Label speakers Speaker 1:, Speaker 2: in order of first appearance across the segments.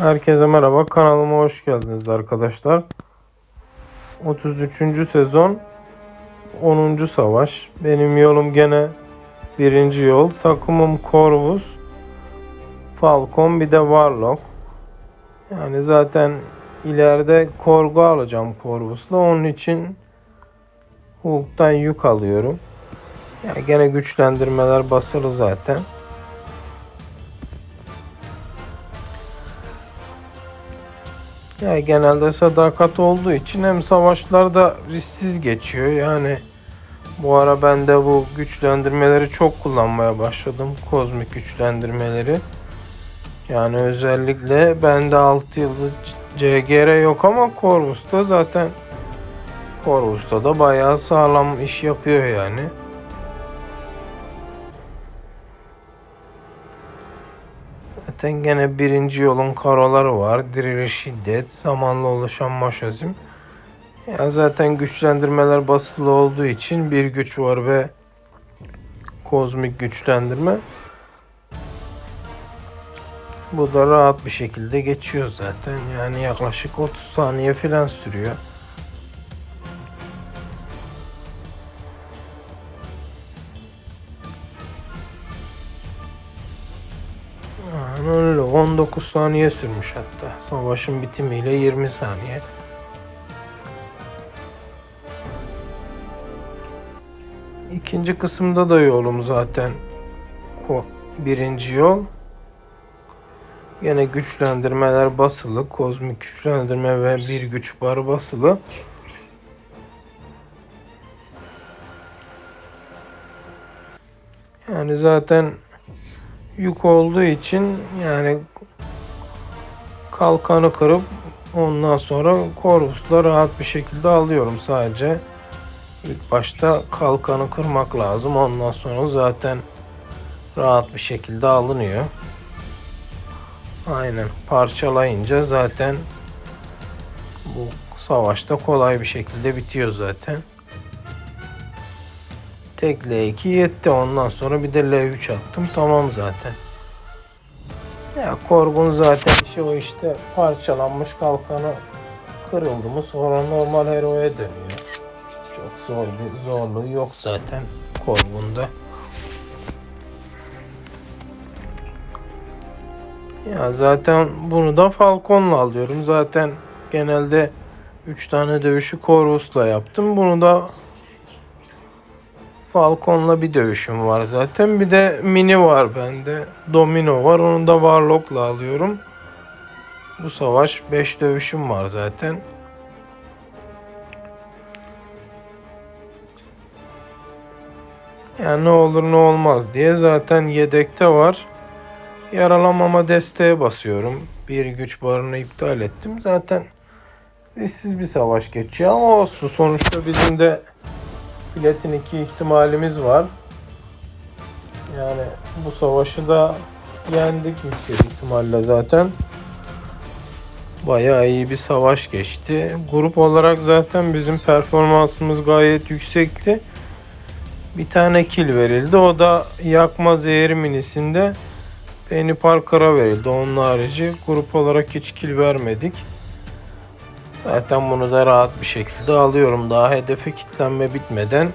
Speaker 1: Herkese merhaba kanalıma hoş geldiniz arkadaşlar. 33. sezon 10. savaş. Benim yolum gene birinci yol. Takımım Corvus, Falcon bir de Warlock. Yani zaten ileride korgu alacağım Corvus'la. Onun için Hulk'tan yük alıyorum. Yani gene güçlendirmeler basılı zaten. Ya genelde sadakat olduğu için hem savaşlarda risksiz geçiyor. Yani bu ara ben de bu güçlendirmeleri çok kullanmaya başladım. Kozmik güçlendirmeleri. Yani özellikle bende 6 yıldız CGR yok ama Corvus'ta zaten Corvus'ta da bayağı sağlam iş yapıyor yani. Zaten gene birinci yolun karoları var. Diriliş şiddet, zamanla oluşan maşazim. Ya zaten güçlendirmeler basılı olduğu için bir güç var ve kozmik güçlendirme. Bu da rahat bir şekilde geçiyor zaten. Yani yaklaşık 30 saniye falan sürüyor. Öyle 19 saniye sürmüş hatta. Savaşın bitimiyle 20 saniye. İkinci kısımda da yolum zaten ko- birinci yol. Yine güçlendirmeler basılı. Kozmik güçlendirme ve bir güç barı basılı. Yani zaten yük olduğu için yani kalkanı kırıp ondan sonra Corvus'la rahat bir şekilde alıyorum sadece. İlk başta kalkanı kırmak lazım. Ondan sonra zaten rahat bir şekilde alınıyor. Aynen parçalayınca zaten bu savaşta kolay bir şekilde bitiyor zaten. Tek L2 yetti. Ondan sonra bir de L3 attım. Tamam zaten. Ya Korgun zaten işi o işte parçalanmış kalkanı kırıldı mı sonra normal hero'ya dönüyor. Çok zor bir zorluğu yok zaten Korgun'da. Ya zaten bunu da Falcon'la alıyorum. Zaten genelde 3 tane dövüşü Corvus'la yaptım. Bunu da Falcon'la bir dövüşüm var zaten. Bir de mini var bende. Domino var. Onu da Warlock'la alıyorum. Bu savaş 5 dövüşüm var zaten. Yani ne olur ne olmaz diye zaten yedekte var. Yaralamama desteğe basıyorum. Bir güç barını iptal ettim. Zaten risksiz bir savaş geçiyor ama olsun. Sonuçta bizim de Platin 2 ihtimalimiz var. Yani bu savaşı da yendik yüksek ihtimalle zaten. Bayağı iyi bir savaş geçti. Grup olarak zaten bizim performansımız gayet yüksekti. Bir tane kill verildi. O da yakma zehri minisinde Penny Parker'a verildi. Onun harici grup olarak hiç kill vermedik. Zaten bunu da rahat bir şekilde alıyorum. Daha hedefe kitlenme bitmeden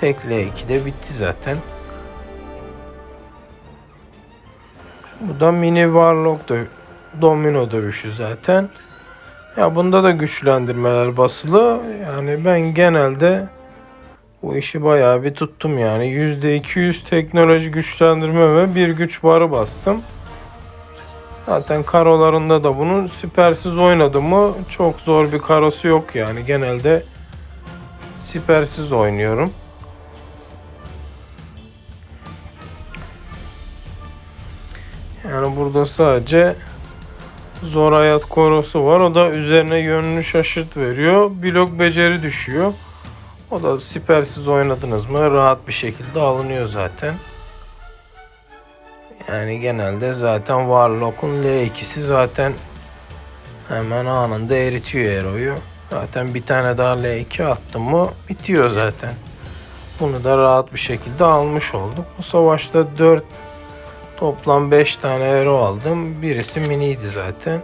Speaker 1: tek L2 de bitti zaten. Bu da mini Warlock dö domino dövüşü zaten. Ya bunda da güçlendirmeler basılı. Yani ben genelde bu işi bayağı bir tuttum yani. %200 teknoloji güçlendirme ve bir güç barı bastım. Zaten karolarında da bunun sipersiz oynadı mı çok zor bir karosu yok yani. Genelde sipersiz oynuyorum. Yani burada sadece zor hayat korosu var. O da üzerine yönünü şaşırt veriyor. Blok beceri düşüyor. O da sipersiz oynadınız mı rahat bir şekilde alınıyor zaten. Yani genelde zaten Warlock'un L2'si zaten hemen anında eritiyor Hero'yu. Zaten bir tane daha L2 attım mı bitiyor zaten. Bunu da rahat bir şekilde almış olduk. Bu savaşta 4 Toplam 5 tane hero aldım. Birisi miniydi zaten.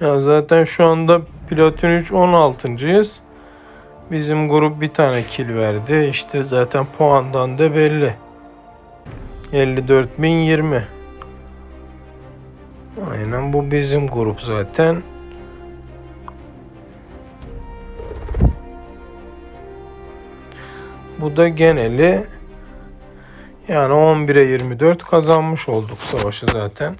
Speaker 1: Ya zaten şu anda Platin 3 16.'yız. Bizim grup bir tane kill verdi. İşte zaten puandan da belli. 54.020. Aynen bu bizim grup zaten. Bu da geneli yani 11'e 24 kazanmış olduk savaşı zaten.